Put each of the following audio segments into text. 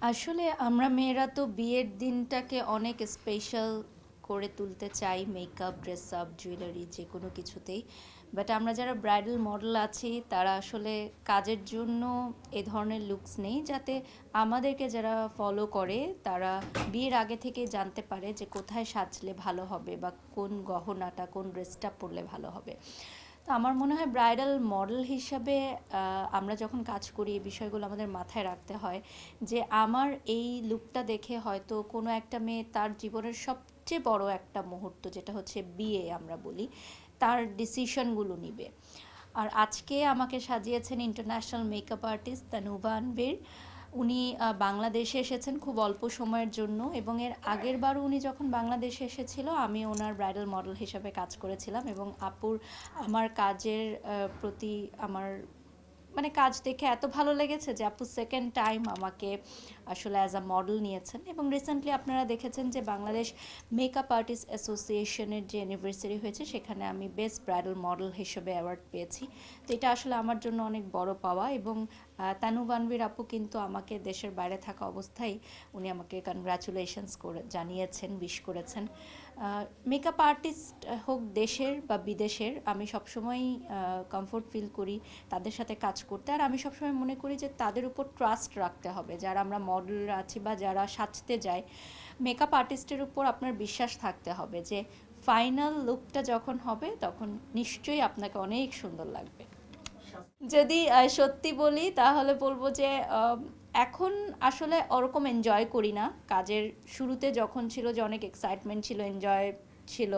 আসলে আমরা মেয়েরা তো বিয়ের দিনটাকে অনেক স্পেশাল করে তুলতে চাই মেকআপ ড্রেস আপ জুয়েলারি যে কোনো কিছুতেই। বাট আমরা যারা ব্রাইডাল মডেল আছি, তারা আসলে কাজের জন্য এ ধরনের লুকস নেই, যাতে আমাদেরকে যারা ফলো করে, তারা বিয়ের আগে থেকে জানতে পারে যে কোথায় সাজলে ভালো হবে বা কোন গহনাটা, কোন ড্রেসটা পরলে ভালো হবে। তো আমার মনে হয় ব্রাইডাল মডেল হিসাবে আমরা যখন কাজ করি, এই বিষয়গুলো আমাদের মাথায় রাখতে হয় যে আমার এই লুকটা দেখে হয়তো কোনো একটা মেয়ে তার জীবনের সবচেয়ে বড় একটা মুহূর্ত, যেটা হচ্ছে বিয়ে আমরা বলি, তার ডিসিশনগুলো নিবে। আর আজকে আমাকে সাজিয়েছেন international makeup artist Tanuba Anbir. উনি বাংলাদেশে এসেছেন খুব অল্প সময়ের জন্য এবং এর আগের বার উনি যখন বাংলাদেশে এসেছিল, আমি ওনার ব্রাইডাল মডেল হিসাবে কাজ করেছিলাম এবং আপুর, আমার কাজের প্রতি আমার মানে কাজ দেখে এত ভালো লেগেছে যে আপু সেকেন্ড টাইম আমাকে আসলে অ্যাজ আ মডেল নিয়েছেন এবং রিসেন্টলি আপনারা দেখেছেন যে বাংলাদেশ মেকআপ আর্টিস্ট অ্যাসোসিয়েশনের যে অ্যানিভার্সারি হয়েছে, সেখানে আমি বেস্ট ব্রাইডাল মডেল হিসেবে অ্যাওয়ার্ড পেয়েছি। তো এটা আসলে আমার জন্য অনেক বড় পাওয়া এবং তানু বানবির আপু কিন্তু আমাকে দেশের বাইরে থাকা অবস্থায় উনি আমাকে কনগ্রাচুলেশনস করে, জানিয়েছেন উইশ করেছেন। মেকআপ আর্টিস্ট হোক দেশের বা বিদেশের, আমি সবসময়ই কমফোর্ট ফিল করি তাদের সাথে কাজ করতে। আর আমি সবসময় মনে করি যে তাদের উপর ট্রাস্ট রাখতে হবে। যারা আমরা মডেল আছি বা যারা সাজতে যাই মেকআপ আর্টিস্টের উপর আপনার বিশ্বাস থাকতে হবে যে ফাইনাল লুকটা যখন হবে, তখন নিশ্চয়ই আপনাকে অনেক সুন্দর লাগবে। যদি সত্যি বলি, তাহলে বলব যে এখন আসলে ওরকম এনজয় করি না। কাজের শুরুতে যখন ছিল যে অনেক এক্সাইটমেন্ট ছিল এনজয় ছিল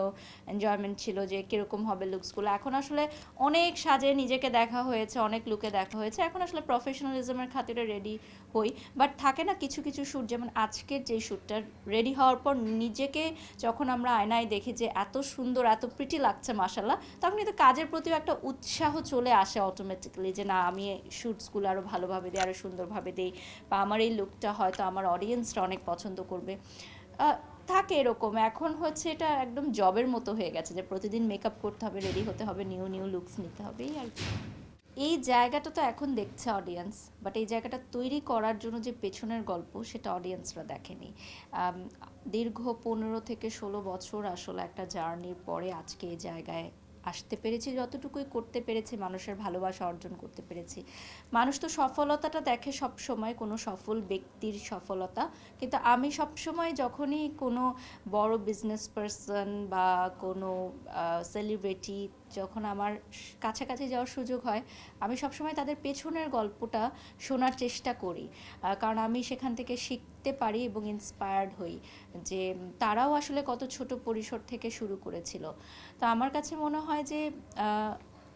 এনজয়মেন্ট ছিল যে কীরকম হবে লুকসগুলো এখন আসলে অনেক সাজে নিজেকে দেখা হয়েছে, অনেক লুকে দেখা হয়েছে। এখন আসলে প্রফেশনালিজমের খাতিরে রেডি হই। বাট থাকে না কিছু কিছু শ্যুট যেমন আজকের যে শ্যুটটা রেডি হওয়ার পর নিজেকে যখন আমরা আয়নায় দেখি যে এত সুন্দর, এত প্রিটি লাগছে মাসাল্লাহ তখন কিন্তু কাজের প্রতিও একটা উৎসাহ চলে আসে অটোমেটিক্যালি যে, না, আমি শ্যুটসগুলো আরও ভালোভাবে দিই আরও সুন্দরভাবে দিই। বা, আমার এই লুকটা হয়তো আমার অডিয়েন্সরা অনেক পছন্দ করবে। থাকে এরকম। এখন হচ্ছে এটা একদম জবের মতো হয়ে গেছে যে প্রতিদিন মেকআপ করতে হবে রেডি হতে হবে নিউ নিউ লুকস নিতে হবে আর কি। এই জায়গাটা তো এখন দেখছে অডিয়েন্স বাট এই জায়গাটা তৈরি করার জন্য যে পেছনের গল্প সেটা অডিয়েন্সরা দেখেনি। দীর্ঘ পনেরো থেকে ষোলো বছর আসলে একটা জার্নির পরে আজকে এই জায়গায় আসতে পেরেছি, যতটুকুই করতে পেরেছি, মানুষের ভালোবাসা অর্জন করতে পেরেছি। মানুষ তো সফলতাটা দেখে সব সময় কোনো সফল ব্যক্তির সফলতা। কিন্তু আমি সব সময় যখনই কোনো বড় বিজনেস পারসন বা কোনো সেলিব্রিটি যখন আমার কাছাকাছি যাওয়ার সুযোগ হয়, আমি সবসময় তাদের পেছনের গল্পটা শোনার চেষ্টা করি। কারণ আমি সেখান থেকে শিখতে পারি এবং ইন্সপায়ার্ড হই যে, তারাও আসলে কত ছোট পরিসর থেকে শুরু করেছিল। তো আমার কাছে মনে হয় যে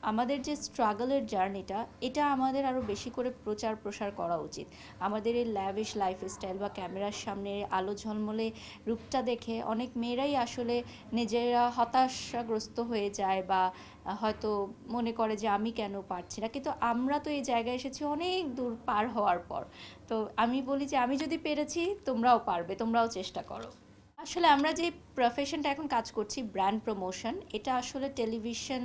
আমাদের যে স্ট্রাগলের জার্নিটা এটা আমাদের আরও বেশি করে প্রচার প্রসার করা উচিত। আমাদের এই ল্যাভিশ লাইফস্টাইল বা ক্যামেরার সামনে আলো ঝলমলে রূপটা দেখে অনেক মেয়েরাই আসলে নিজেরা হতাশাগ্রস্ত হয়ে যায় বা, হয়তো মনে করে যে, আমি কেন পারছি না? কিন্তু আমরা তো এই জায়গায় এসেছি অনেক দূর পার হওয়ার পর। তো আমি বলি যে, আমি যদি পেরেছি, তোমরাও পারবে, তোমরাও চেষ্টা করো। আসলে আমরা যে প্রফেশনটা এখন কাজ করছি ব্র্যান্ড প্রমোশন এটা আসলে টেলিভিশন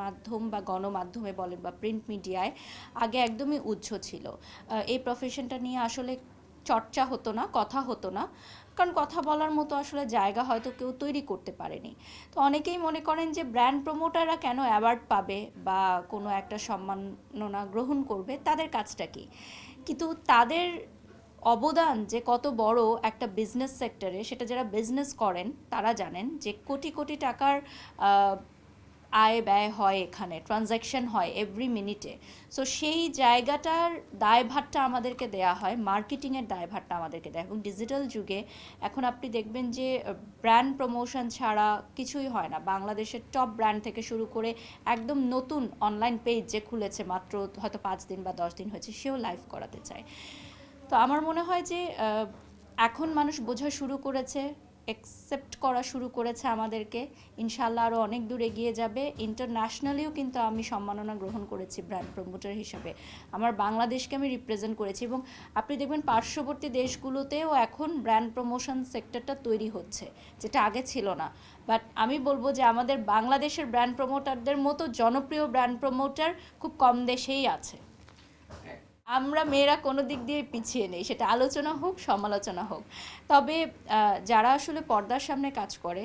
মাধ্যম বা গণমাধ্যমে বলেন বা প্রিন্ট মিডিয়ায় আগে একদমই উজ্জ্ব ছিল। এই প্রফেশনটা নিয়ে আসলে চর্চা হতো না, কথা হতো না। কারণ কথা বলার মতো আসলে জায়গা হয়তো কেউ তৈরি করতে পারেনি। তো অনেকেই মনে করেন যে ব্র্যান্ড প্রমোটাররা কেন অ্যাওয়ার্ড পাবে বা কোনো একটা সম্মাননা গ্রহণ করবে, তাদের কাজটা কি? কিন্তু তাদের অবদান যে কত বড় একটা বিজনেস সেক্টরে সেটা যারা বিজনেস করেন, তারা জানেন যে কোটি কোটি টাকার আয় ব্যয় হয় এখানে ট্রানজ্যাকশন হয় এভরি মিনিটে সো সেই জায়গাটার দায়ভারটা আমাদেরকে দেয়া হয় মার্কেটিংয়ের দায়ভারটা আমাদেরকে দেয় এবং ডিজিটাল যুগে এখন আপনি দেখবেন যে ব্র্যান্ড প্রমোশন ছাড়া কিছুই হয় না। বাংলাদেশের টপ ব্র্যান্ড থেকে শুরু করে একদম নতুন অনলাইন পেজ যে খুলেছে মাত্র হয়তো পাঁচ দিন বা দশ দিন হয়েছে, সেও লাইভ করাতে চায়। তো আমার মনে হয় যে এখন মানুষ বোঝা শুরু করেছে অ্যাকসেপ্ট করা শুরু করেছে আমাদেরকে। ইনশাল্লাহ আরও অনেক দূর এগিয়ে যাবে। ইন্টারন্যাশনালিও কিন্তু আমি সম্মাননা গ্রহণ করেছি ব্র্যান্ড প্রমোটার হিসাবে। আমার বাংলাদেশকে আমি রিপ্রেজেন্ট করেছি এবং আপনি দেখবেন পার্শ্ববর্তী দেশগুলোতেও এখন ব্র্যান্ড প্রমোশন সেক্টরটা তৈরি হচ্ছে, যেটা আগে ছিল না। বাট আমি বলব যে, আমাদের বাংলাদেশের ব্র্যান্ড প্রমোটারদের মতো জনপ্রিয় ব্র্যান্ড প্রমোটার খুব কম দেশেই আছে। আমরা মেয়েরা কোনো দিক দিয়ে পিছিয়ে নেই, সেটা আলোচনা হোক, সমালোচনা হোক। তবে যারা আসলে পর্দার সামনে কাজ করে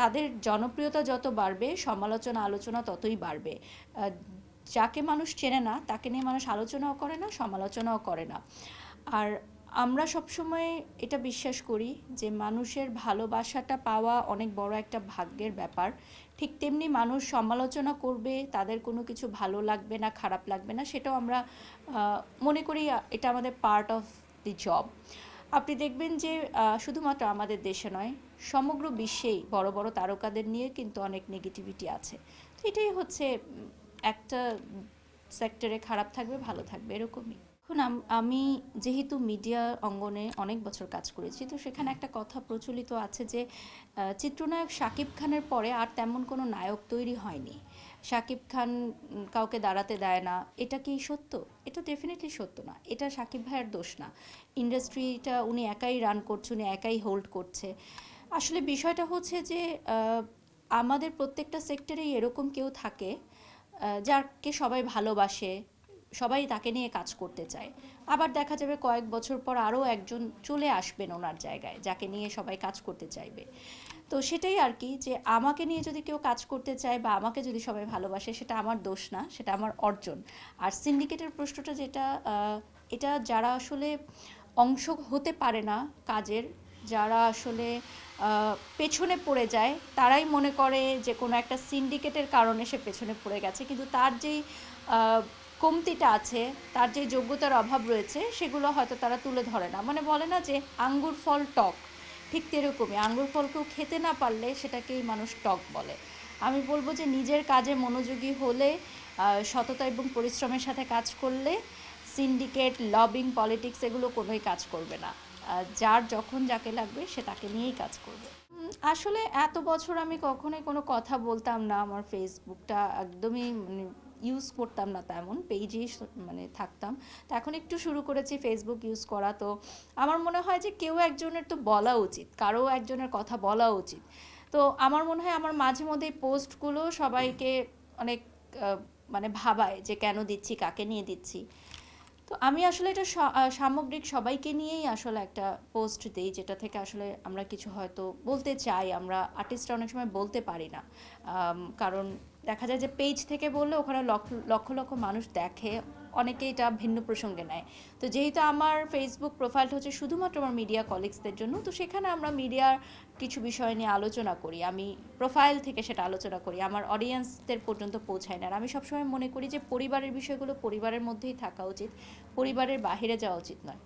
তাদের জনপ্রিয়তা যত বাড়বে, সমালোচনা, আলোচনা ততই বাড়বে। যাকে মানুষ চেনে না, তাকে নিয়ে মানুষ আলোচনাও করে না, সমালোচনাও করে না। আর আমরা সবসময় এটা বিশ্বাস করি যে মানুষের ভালোবাসাটা পাওয়া অনেক বড় একটা ভাগ্যের ব্যাপার। ঠিক তেমনি মানুষ সমালোচনা করবে, তাদের কোনো কিছু ভালো লাগবে না, খারাপ লাগবে না, সেটাও আমরা মনে করি এটা আমাদের পার্ট অফ দি জব আপনি দেখবেন যে শুধুমাত্র আমাদের দেশে নয়, সমগ্র বিশ্বেই বড় বড় তারকাদের নিয়ে কিন্তু অনেক নেগেটিভিটি আছে। তো এটাই হচ্ছে একটা সেক্টরে খারাপ থাকবে, ভালো থাকবে, এরকমই। এখন আম- যেহেতু মিডিয়া অঙ্গনে অনেক বছর কাজ করেছি, তো সেখানে একটা কথা প্রচলিত আছে যে চিত্রনায়ক শাকিব খানের পরে আর তেমন কোনো নায়ক তৈরি হয়নি। শাকিব খান কাউকে দাঁড়াতে দেয় না, এটা কি সত্য? এটা ডেফিনেটলি সত্য না, এটা শাকিব ভাইয়ের দোষ না। ইন্ডাস্ট্রিটা উনি একাই রান করছে, উনি একাই হোল্ড করছে। আসলে বিষয়টা হচ্ছে যে আমাদের প্রত্যেকটা সেক্টরেই এরকম কেউ থাকে যাকে সবাই ভালোবাসে সবাই তাকে নিয়ে কাজ করতে চায়। আবার দেখা যাবে কয়েক বছর পর আরও একজন চলে আসবেন ওনার জায়গায়, যাকে নিয়ে সবাই কাজ করতে চাইবে। তো সেটাই আর কি যে আমাকে নিয়ে যদি কেউ কাজ করতে চায় বা আমাকে যদি সবাই ভালোবাসে, সেটা আমার দোষ না, সেটা আমার অর্জন। আর সিন্ডিকেটের প্রশ্নটা যেটা এটা যারা আসলে অংশ হতে পারে না কাজের, যারা আসলে পেছনে পড়ে যায়, তারাই মনে করে যে কোনো একটা সিন্ডিকেটের কারণে সে পেছনে পড়ে গেছে। কিন্তু তার যেই কমতিটা আছে, তার যে যোগ্যতার অভাব রয়েছে, সেগুলো হয়তো তারা তুলে ধরে না। মানে বলে না যে আঙ্গুর ফল টক। ঠিক তেরকমই। আঙ্গুর ফলকেও খেতে না পারলে সেটাকেই মানুষ টক বলে। আমি বলব যে নিজের কাজে মনোযোগী হলে সততা এবং পরিশ্রমের সাথে কাজ করলে, সিন্ডিকেট, লবিং, পলিটিক্স এগুলো কোনোই কাজ করবে না। যার যখন যাকে লাগবে, সে তাকে নিয়েই কাজ করবে। আসলে এত বছর আমি কখনোই কোনো কথা বলতাম না আমার ফেসবুকটা একদমই মানে ইউজ করতাম না তেমন পেজেই মানে থাকতাম। তো এখন একটু শুরু করেছি ফেসবুক ইউজ করা। তো আমার মনে হয় যে কেউ একজনের তো বলা উচিত, কারও একজনের কথা বলা উচিত। তো আমার মনে হয় আমার মাঝে মধ্যে পোস্টগুলো সবাইকে অনেক মানে ভাবায় যে কেন দিচ্ছি, কাকে নিয়ে দিচ্ছি। তো আমি আসলে এটা সামগ্রিক সবাইকে নিয়েই আসলে একটা পোস্ট দিই, যেটা থেকে আসলে আমরা কিছু হয়তো বলতে চাই, আমরা আর্টিস্টরা অনেক সময় বলতে পারি না। কারণ দেখা যায় যে পেজ থেকে বললে ওখানে লক্ষ লক্ষ লক্ষ মানুষ দেখে। অনেকে এটা ভিন্ন প্রসঙ্গে নেয়। তো যেহেতু আমার ফেসবুক প্রোফাইলটা হচ্ছে শুধুমাত্র আমার মিডিয়া কলিগসদের জন্য, তো সেখানে আমরা মিডিয়ার কিছু বিষয় নিয়ে আলোচনা করি। আমি প্রোফাইল থেকে সেটা আলোচনা করি। আমার অডিয়েন্সদের পর্যন্ত পৌঁছায় না। আর আমি সবসময় মনে করি যে পরিবারের বিষয়গুলো পরিবারের মধ্যেই থাকা উচিত। পরিবারের বাহিরে যাওয়া উচিত নয়।